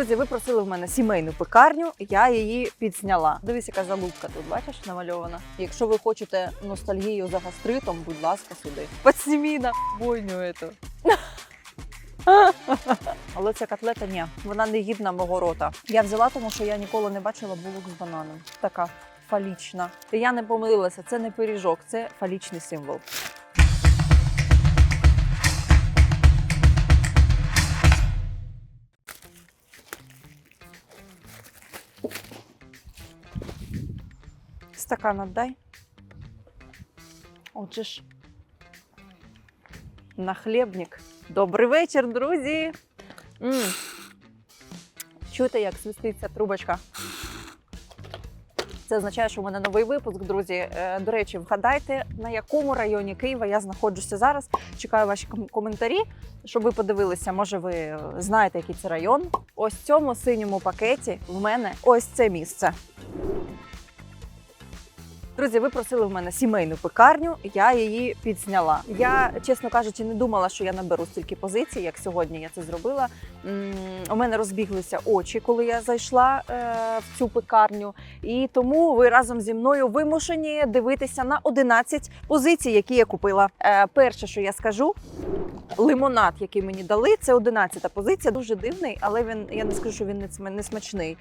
Друзі, ви просили в мене сімейну пекарню, я її підзняла. Дивись, яка залупка тут, бачиш, намальована. Якщо ви хочете ностальгію за гастритом, будь ласка, сюди. Подснімі на бойню эту. Але ця котлета ні, вона не гідна мого рота. Я взяла, тому що я ніколи не бачила булок з бананом. Така фалічна. І я не помилилася, це не пиріжок, це фалічний символ. Стакан отдай. Отже ж. Нахлєбник. Добрий вечір, друзі. м Чуєте, як свиститься трубочка? Це означає, що у мене новий випуск, друзі. Е, До речі, вгадайте, на якому районі Києва я знаходжуся зараз. Чекаю ваші коментарі, щоб ви подивилися. Може, ви знаєте, який це район. Ось в цьому синьому пакеті в мене ось це місце. Друзі, ви просили в мене сімейну пекарню, я її підзняла. Я, чесно кажучи, не думала, що я наберу стільки позицій, як сьогодні я це зробила. У мене розбіглися очі, коли я зайшла е, в цю пекарню. І тому ви разом зі мною вимушені дивитися на 11 позицій, які я купила. Е, Перше, що я скажу, лимонад, який мені дали, це 11 позиція. Дуже дивний, але він я не скажу, що він не см- не смачний.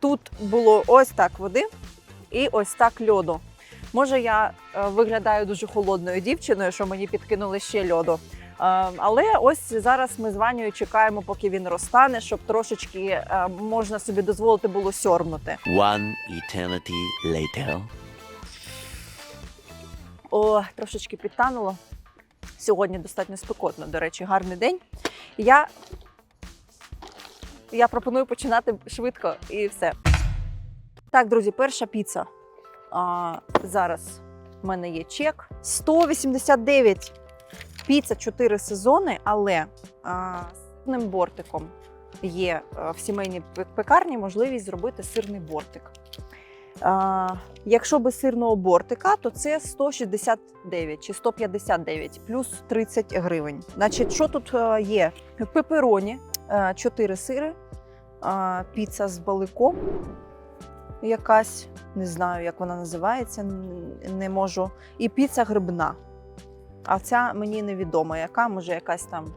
Тут було ось так води і ось так льоду. Може, я е, виглядаю дуже холодною дівчиною, що мені підкинули ще льоду. Е, Але ось зараз ми з Ванею чекаємо, поки він розтане, щоб трошечки е, можна собі дозволити було сьорбнути. One eternity later. О, трошечки підтануло. Сьогодні достатньо спекотно, до речі, гарний день. Я, я пропоную починати швидко і все. Так, друзі, перша піца. А, зараз в мене є чек. 189. Піца 4 сезони, але а, сирним бортиком є а, в сімейній пекарні можливість зробити сирний бортик. А, якщо без сирного бортика, то це 169 чи 159 плюс 30 гривень. Значить, що тут е, є? Пепероні, 4 сири, а, піца з баликом якась, не знаю, як вона називається, не можу. І піца грибна. А ця мені невідома, яка, може, якась там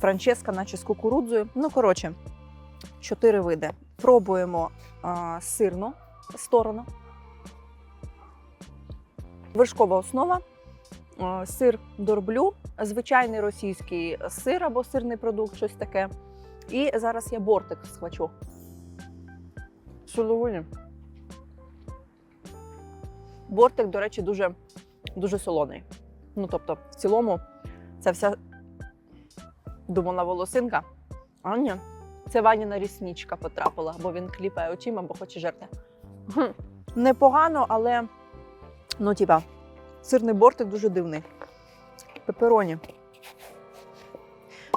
франческа, наче з кукурудзою. Ну, коротше, чотири види. Пробуємо а, сирну сторону. Вершкова основа, сир дорблю, звичайний російський сир або сирний продукт, щось таке. І зараз я бортик схвачу. Сулугуні. Бортик, до речі, дуже, дуже солоний. Ну, тобто, в цілому, це вся думала волосинка. А ні, це Ваніна ріснічка потрапила, бо він кліпає очима, бо хоче жерти. Непогано, але ну, типа, сирний бортик дуже дивний. Пепероні.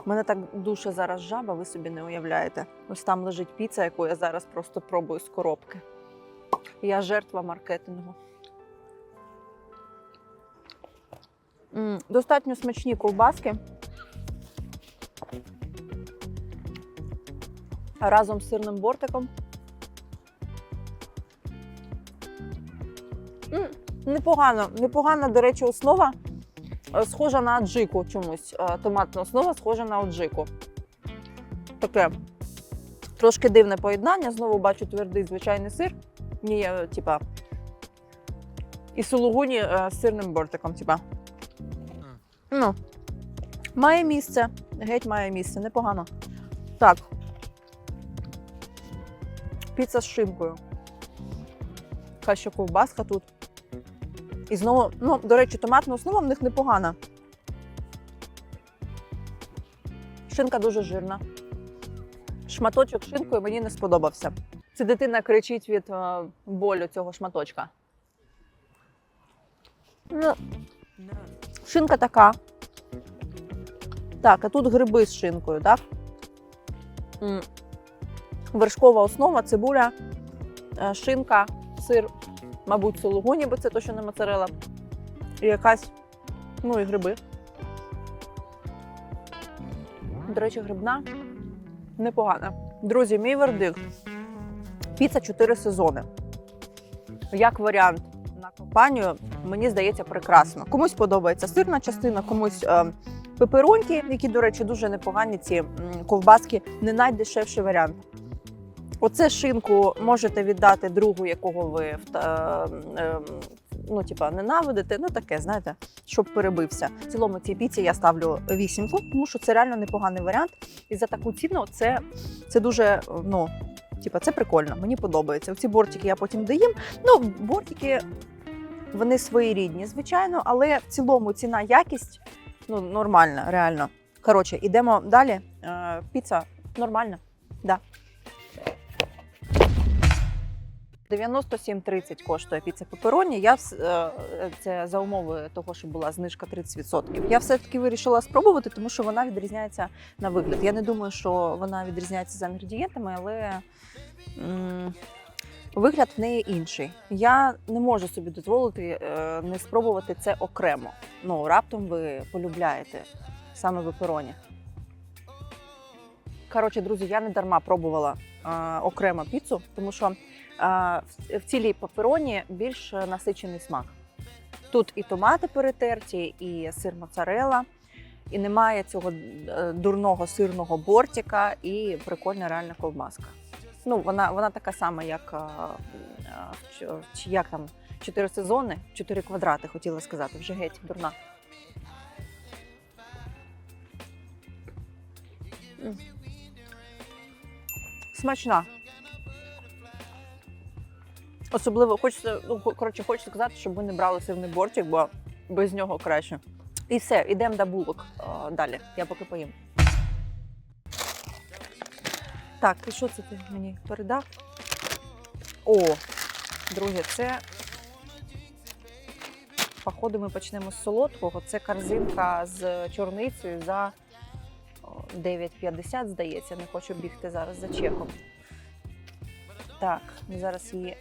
Мене так душа зараз жаба, ви собі не уявляєте. Ось там лежить піца, яку я зараз просто пробую з коробки. Я жертва маркетингу. Достатньо смачні ковбаски. Разом з сирним бортиком. Непогано, непогана, до речі, основа. Е, Схожа на аджику чомусь. Е, Томатна основа схожа на аджику. Таке трошки дивне поєднання. Знову бачу твердий звичайний сир. Ні, типа. І сулугуні е, з сирним бортиком, типа. Ну, має місце. Геть має місце, непогано. Так. Піца з шинкою. Яка ще ковбаска тут. І знову, ну, до речі, томатна основа в них непогана. Шинка дуже жирна. Шматочок шинкою мені не сподобався. Це дитина кричить від е, болю цього шматочка. Ну, шинка така. Так, а тут гриби з шинкою, так? Вершкова основа, цибуля, е, шинка, сир, мабуть, сулугуні, бо це точно не моцарела. І якась, ну і гриби. До речі, грибна. непогана. Друзі, мій вердикт. Піца 4 сезони. Як варіант на компанію, мені здається, прекрасно. Комусь подобається сирна частина, комусь е, пепероньки, які, до речі, дуже непогані. Ці ковбаски, не найдешевший варіант. Оце шинку можете віддати другу, якого ви е, ну, типа, ненавидите. Ну таке, знаєте, щоб перебився. В цілому цій піці я ставлю вісімку, тому що це реально непоганий варіант. І за таку ціну це, це дуже ну. Типа, це прикольно, мені подобається. Ці бортики я потім доїм. Ну, бортики вони своєрідні, звичайно, але в цілому ціна якість ну, нормальна, реально. Коротше, ідемо далі. Е, піца нормальна. Да. 97,30 коштує піца пепероні. Я е, це за умови того, що була знижка 30%. Я все-таки вирішила спробувати, тому що вона відрізняється на вигляд. Я не думаю, що вона відрізняється за інгредієнтами, але м, вигляд в неї інший. Я не можу собі дозволити е, не спробувати це окремо. Ну, раптом ви полюбляєте саме пепероні. Коротше, друзі, я не дарма пробувала е, окремо піцу, тому що е, в, цілій пепероні більш насичений смак. Тут і томати перетерті, і сир моцарелла, і немає цього е, дурного сирного бортика, і прикольна реальна ковбаска. Ну, вона, вона така сама, як, е, е, як там, чотири сезони, чотири квадрати, хотіла сказати, вже геть дурна. Смачна. Особливо хочеться, ну, коротше, хочеться сказати, щоб ви не брали сирний бортик, бо без нього краще. І все, йдемо до булок е, далі. Я поки поїм. Так, і що це ти мені передав? О, друзі, це. Походу, ми почнемо з солодкого. Це корзинка з чорницею за о, 9,50, здається. Не хочу бігти зараз за чеком. Так, ми зараз її.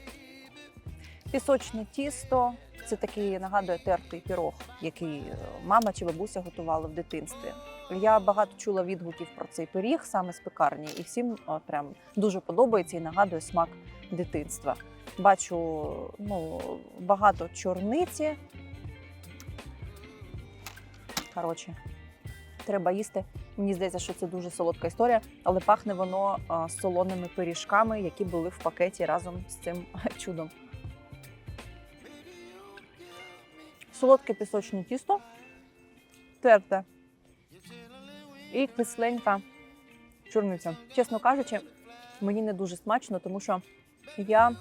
Пісочне тісто. Це такий нагадує тертий пірог, який е, мама чи бабуся готувала в дитинстві. Я багато чула відгуків про цей пиріг саме з пекарні, і всім о, прям дуже подобається і нагадує смак дитинства. Бачу ну, багато чорниці. Коротше, треба їсти. Мені здається, що це дуже солодка історія, але пахне воно а, солоними пиріжками, які були в пакеті разом з цим чудом. Солодке пісочне тісто, терте і кисленька чорниця. Чесно кажучи, мені не дуже смачно, тому що я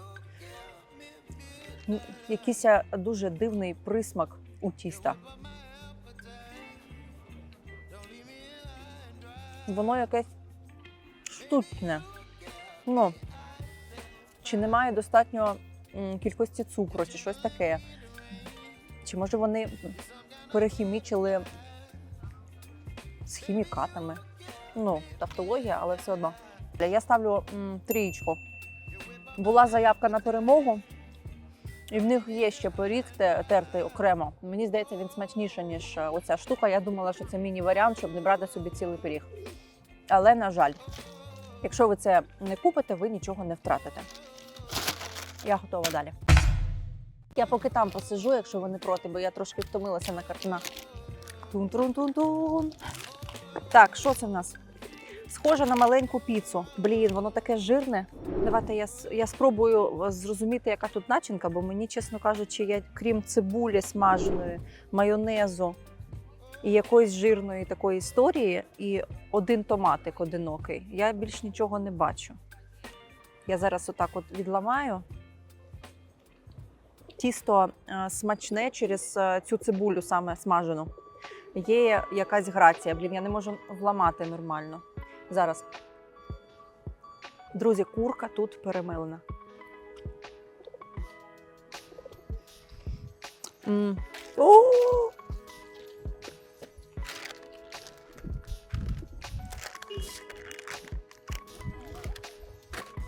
якийсь е, дуже дивний присмак у тіста. Воно якесь штучне. Ну, чи немає достатньо кількості цукру, чи щось таке. Чи може вони перехімічили з хімікатами? Ну, тавтологія, але все одно. Я ставлю м, трієчку. Була заявка на перемогу, і в них є ще пиріг те- тертий окремо. Мені здається, він смачніше, ніж е, оця штука. Я думала, що це міні-варіант, щоб не брати собі цілий пиріг. Але, на жаль, якщо ви це не купите, ви нічого не втратите. Я готова далі. Я поки там посижу, якщо ви не проти, бо я трошки втомилася на картинах. Тун-трун-тун-тун. Так, що це в нас? Схоже на маленьку піцу. Блін, воно таке жирне. Давайте я, я спробую зрозуміти, яка тут начинка, бо мені, чесно кажучи, я, крім цибулі смаженої, майонезу і якоїсь жирної такої історії, і один томатик одинокий. Я більш нічого не бачу. Я зараз отак от відламаю. Тісто е, смачне через е, цю цибулю саме смажену. Є якась грація. Блін, я не можу вламати нормально. Зараз. Друзі, курка тут перемилена.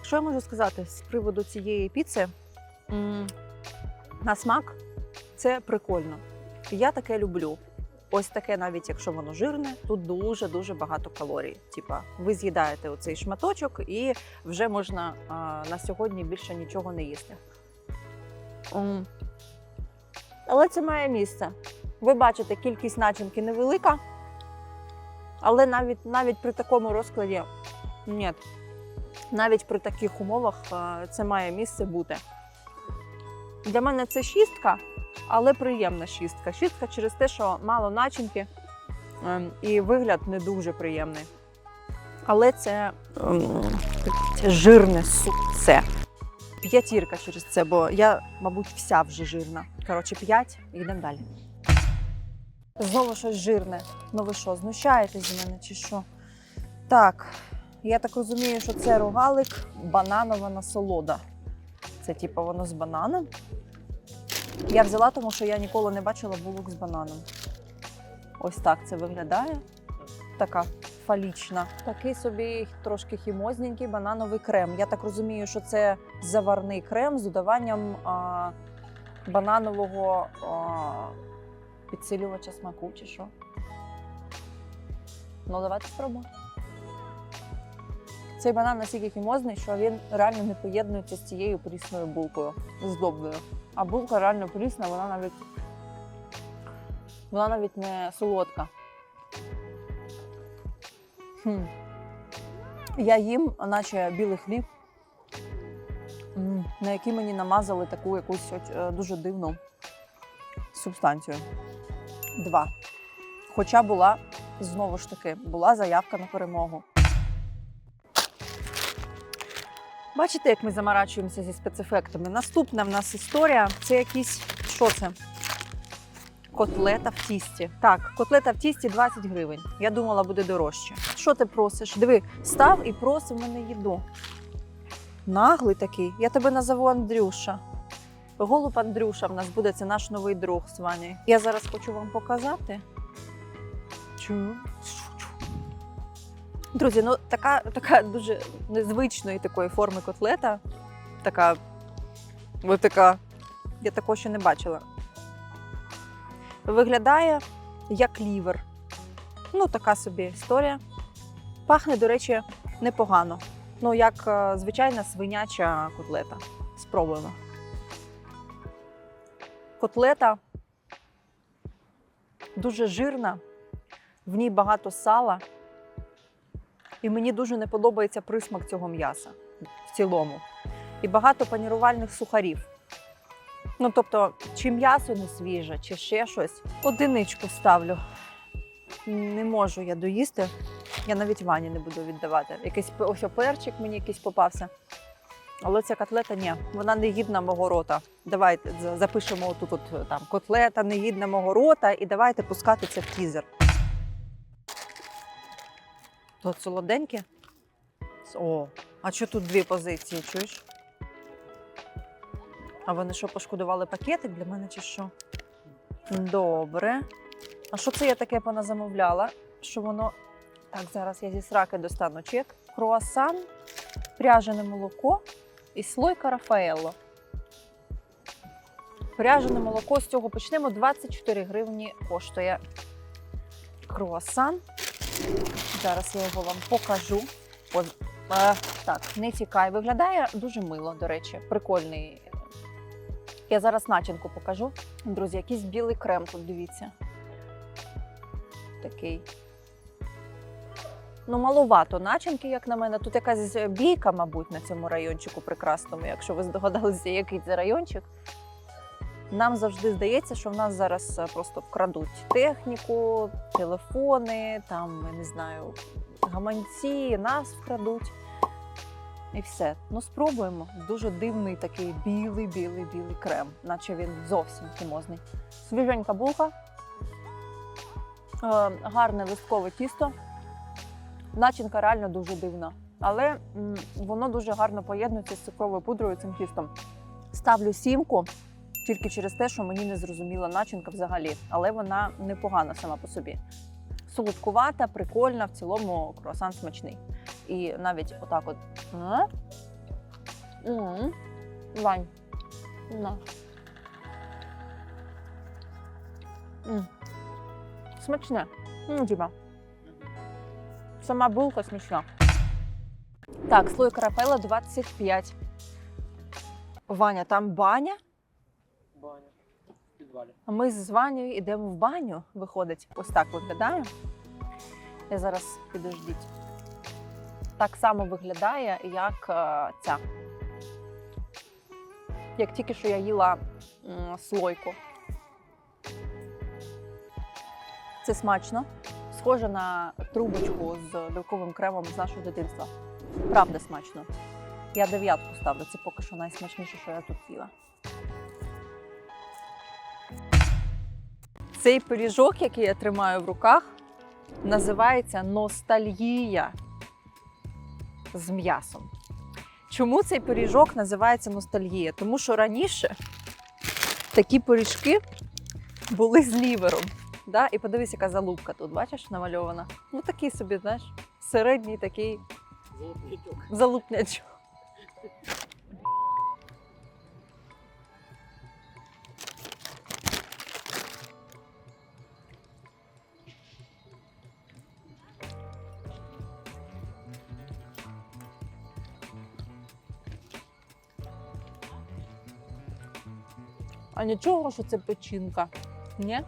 Що я можу сказати з приводу цієї піци? На смак це прикольно. Я таке люблю. ось таке, навіть якщо воно жирне, тут дуже дуже багато калорій. Типа, ви з'їдаєте оцей шматочок, і вже можна а, на сьогодні більше нічого не їсти. М. Але це має місце. Ви бачите, кількість начинки невелика, але навіть, навіть при такому розкладі ні. Навіть при таких умовах це має місце бути. Для мене це шістка, але приємна шістка. Шістка через те, що мало начинки ем, і вигляд не дуже приємний. Але це, ем, це жирне все. П'ятірка через це, бо я, мабуть, вся вже жирна. Коротше, п'ять, йдемо далі. Знову щось жирне. Ну ви що, знущаєтесь з мене чи що? Так, я так розумію, що це рогалик бананова насолода. Це типу воно з бананом. Я взяла, тому що я ніколи не бачила булок з бананом. Ось так це виглядає. Така фалічна. Такий собі трошки хімозненький банановий крем. Я так розумію, що це заварний крем з додаванням а, бананового а, підсилювача смаку чи що. Ну, давайте спробуємо. Цей банан настільки хімозний, що він реально не поєднується з цією прісною булкою, здобною. А булка реально прісна, вона навіть, вона навіть не солодка. Хм. Я їм, наче білий хліб, на який мені намазали таку якусь е, дуже дивну субстанцію. Два. Хоча була, знову ж таки, була заявка на перемогу. Бачите, як ми заморачуємося зі спецефектами. Наступна в нас історія це якісь. Що це? Котлета в тісті. Так, котлета в тісті 20 гривень. Я думала, буде дорожче. Що ти просиш? Диви, став і просив мене їду. Наглий такий. Я тебе назову Андрюша. Голуб Андрюша в нас буде, це наш новий друг з Ванею. Я зараз хочу вам показати. Чу. Друзі, ну така, така дуже незвичної такої форми котлета. Така. Ось така. Я такого ще не бачила. Виглядає як лівер. Ну, така собі історія. Пахне, до речі, непогано. Ну, як е, звичайна свиняча котлета. Спробуємо. Котлета дуже жирна, в ній багато сала. І мені дуже не подобається присмак цього м'яса в цілому. І багато панірувальних сухарів. Ну, тобто, чи м'ясо не свіже, чи ще щось. Одиничку ставлю. Не можу я доїсти. Я навіть вані не буду віддавати. Якийсь ось перчик мені якийсь попався. Але ця котлета ні, вона не гідна мого рота. Давайте запишемо тут там котлета не гідна мого рота, і давайте пускати це в тізер. То солоденьке? О, а що тут дві позиції, чуєш? А вони що, пошкодували пакетик для мене чи що? Добре. А що це я таке поназамовляла? Що воно. Так, зараз я зі сраки достану чек. Круасан, пряжене молоко і слойка Рафаелло. Пряжене молоко з цього почнемо 24 гривні коштує круасан. Зараз я його вам покажу. Е, так, не тікай. Виглядає дуже мило, до речі, прикольний. Я зараз начинку покажу. Друзі, якийсь білий крем тут, дивіться. Такий. Ну, маловато начинки, як на мене. Тут якась бійка, мабуть, на цьому райончику прекрасному, якщо ви здогадалися, який це райончик. Нам завжди здається, що в нас зараз е, просто вкрадуть техніку, телефони, там, не знаю, гаманці, нас вкрадуть. І все. Ну, спробуємо. Дуже дивний такий білий, білий, білий крем, наче він зовсім хімозний. Свіженька булка, е, гарне листкове тісто. Начинка реально дуже дивна. Але м, воно дуже гарно поєднується з цукровою пудрою цим тістом. Ставлю сімку тільки через те, що мені не зрозуміла начинка взагалі, але вона непогана сама по собі. Солодкувата, прикольна, в цілому круасан смачний. І навіть отак от. Вань. На. Смачне. Типа. Сама булка смачна. Так, слой карапела 25. Ваня, там баня. Підвалі. А ми з Ванею йдемо в баню. Виходить, ось так виглядає. Я зараз підождіть. Так само виглядає, як е, ця. Як тільки що я їла слойку. Це смачно. Схоже на трубочку з білковим кремом з нашого дитинства. Правда смачно. Я дев'ятку ставлю. Це поки що найсмачніше, що я тут їла. Цей пиріжок, який я тримаю в руках, називається ностальгія з м'ясом. Чому цей пиріжок називається ностальгія? Тому що раніше такі пиріжки були з лівером. Да? І подивись, яка залупка тут, бачиш, намальована. Ну такий собі, знаєш, середній такий залупнячок. Нічого, що це печінка. Ні?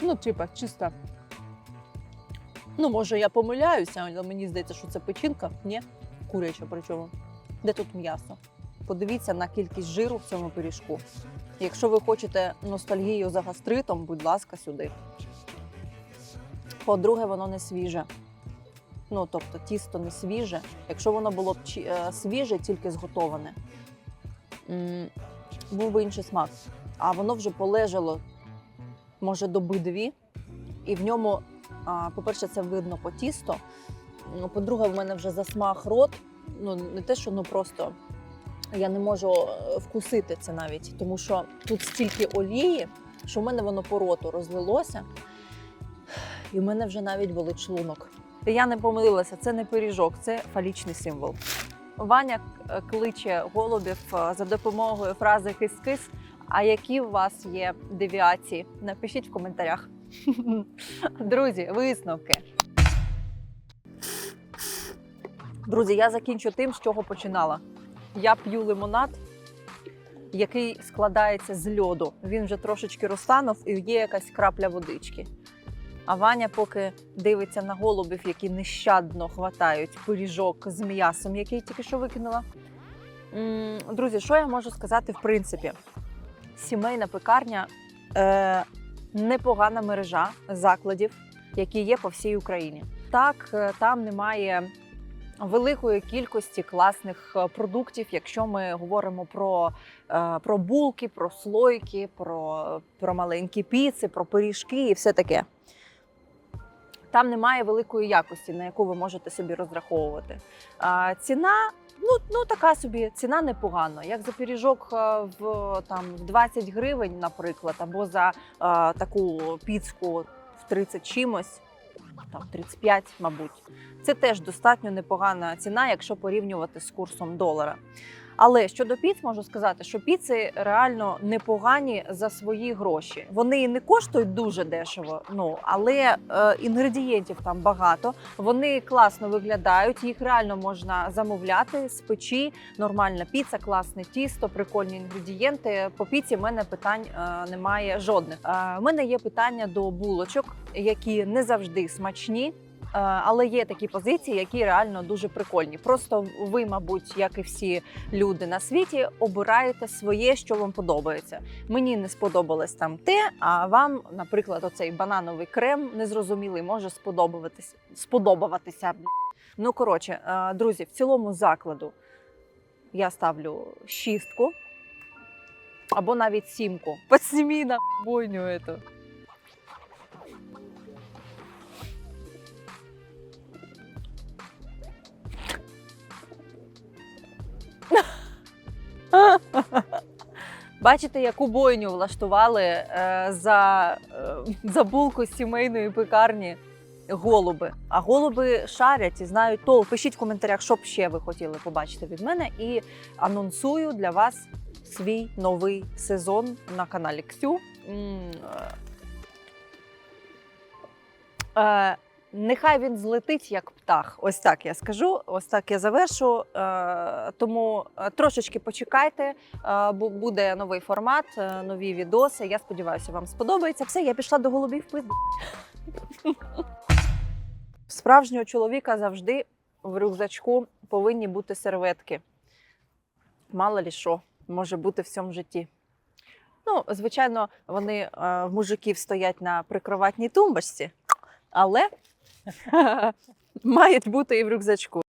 Ну, типа, чисто. Ну, може, я помиляюся, але мені здається, що це печінка. Ні? Куряча причому. Де тут м'ясо? Подивіться на кількість жиру в цьому пиріжку. Якщо ви хочете ностальгію за гастритом, будь ласка, сюди. По-друге, воно не свіже. Ну, тобто тісто не свіже. Якщо воно було б е, свіже, тільки зготоване, був би інший смак. А воно вже полежало, може, доби дві, і в ньому, по-перше, це видно по тісту. Ну, По-друге, в мене вже засмаг рот. Ну, не те, що ну просто я не можу е, вкусити це навіть, тому що тут стільки олії, що в мене воно по роту розлилося, і в мене вже навіть болить шлунок. Я не помилилася, це не пиріжок, це фалічний символ. Ваня е, кличе голубів е, за допомогою фрази кис-кис. А які у вас є девіації? Напишіть в коментарях. Друзі, висновки. Друзі, я закінчу тим, з чого починала. Я п'ю лимонад, який складається з льоду. Він вже трошечки розтанув і є якась крапля водички. А Ваня поки дивиться на голубів, які нещадно хватають пиріжок з м'ясом, який тільки що викинула. Друзі, що я можу сказати в принципі? Сімейна пекарня е, непогана мережа закладів, які є по всій Україні. Так, е, там немає великої кількості класних е, продуктів, якщо ми говоримо про, е, про булки, про слойки, про, про маленькі піци, про пиріжки і все таке. Там немає великої якості, на яку ви можете собі розраховувати. Ціна, ну, ну така собі, ціна непогана. Як за пиріжок е, в, там, в 20 гривень, наприклад, або за е, таку піцку в 30 чимось, там 35, мабуть. Це теж достатньо непогана ціна, якщо порівнювати з курсом долара. Але щодо піц, можу сказати, що піци реально непогані за свої гроші. Вони не коштують дуже дешево, ну але е, інгредієнтів там багато. Вони класно виглядають, їх реально можна замовляти з печі. Нормальна піца, класне тісто, прикольні інгредієнти. По піці в мене питань е, немає жодних. Е, в мене є питання до булочок, які не завжди смачні. Е, Але є такі позиції, які реально дуже прикольні. Просто ви, мабуть, як і всі люди на світі, обираєте своє, що вам подобається. Мені не сподобалось там те, а вам, наприклад, оцей банановий крем незрозумілий може сподобатися. сподобатися. Ну коротше, е, друзі, в цілому закладу я ставлю шістку або навіть сімку. Подснімі на бойню эту. Бачите, яку бойню влаштували е, за, е, за булку з сімейної пекарні голуби. А голуби шарять і знають толк. Пишіть в коментарях, що б ще ви хотіли побачити від мене. І анонсую для вас свій новий сезон на каналі Ксю. Е, Е, нехай він злетить як птах. Ось так я скажу. Ось так я завершу. Е, тому е, трошечки почекайте, е, бо буде новий формат, нові відоси. Я сподіваюся, вам сподобається. Все, я пішла до голубів пизду. Справжнього чоловіка завжди в рюкзачку повинні бути серветки. Мало лі що може бути в цьому житті. Ну, звичайно, вони в мужиків стоять на прикроватній тумбочці, але мають бути і в рюкзачку.